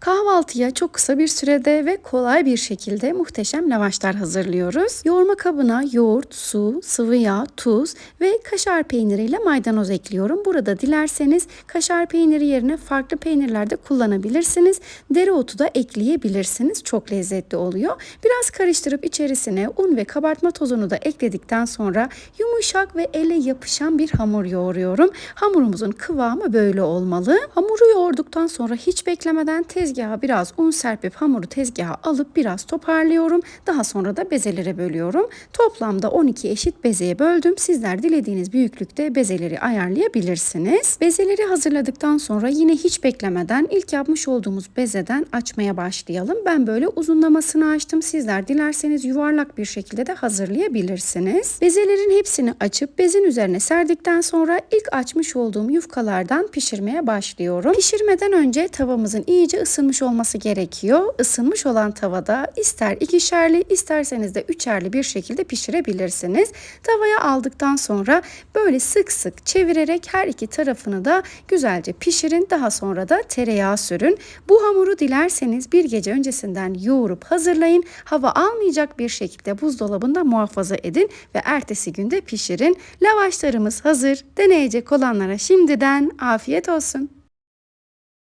Kahvaltıya çok kısa bir sürede ve kolay bir şekilde muhteşem lavaşlar hazırlıyoruz. Yoğurma kabına yoğurt, su, sıvı yağ, tuz ve kaşar peyniriyle maydanoz ekliyorum. Burada dilerseniz kaşar peyniri yerine farklı peynirler de kullanabilirsiniz. Dereotu da ekleyebilirsiniz. Çok lezzetli oluyor. Biraz karıştırıp içerisine un ve kabartma tozunu da ekledikten sonra yumuşak ve ele yapışan bir hamur yoğuruyorum. Hamurumuzun kıvamı böyle olmalı. Hamuru yoğurduktan sonra hiç beklemeden tezgaha biraz un serpip hamuru tezgaha alıp biraz toparlıyorum. Daha sonra da bezelere bölüyorum. Toplamda 12 eşit bezeye böldüm. Sizler dilediğiniz büyüklükte bezeleri ayarlayabilirsiniz. Bezeleri hazırladıktan sonra yine hiç beklemeden ilk yapmış olduğumuz bezeden açmaya başlayalım. Ben böyle uzunlamasını açtım. Sizler dilerseniz yuvarlak bir şekilde de hazırlayabilirsiniz. Bezelerin hepsini açıp bezin üzerine serdikten sonra ilk açmış olduğum yufkalardan pişirmeye başlıyorum. Pişirmeden önce tavamızın iyice ısınmış olması gerekiyor. Isınmış olan tavada ister ikişerli isterseniz de üçerli bir şekilde pişirebilirsiniz. Tavaya aldıktan sonra böyle sık sık çevirerek her iki tarafını da güzelce pişirin. Daha sonra da tereyağı sürün. Bu hamuru dilerseniz bir gece öncesinden yoğurup hazırlayın. Hava almayacak bir şekilde buzdolabında muhafaza edin ve ertesi günde pişirin. Lavaşlarımız hazır. Deneyecek olanlara şimdiden afiyet olsun.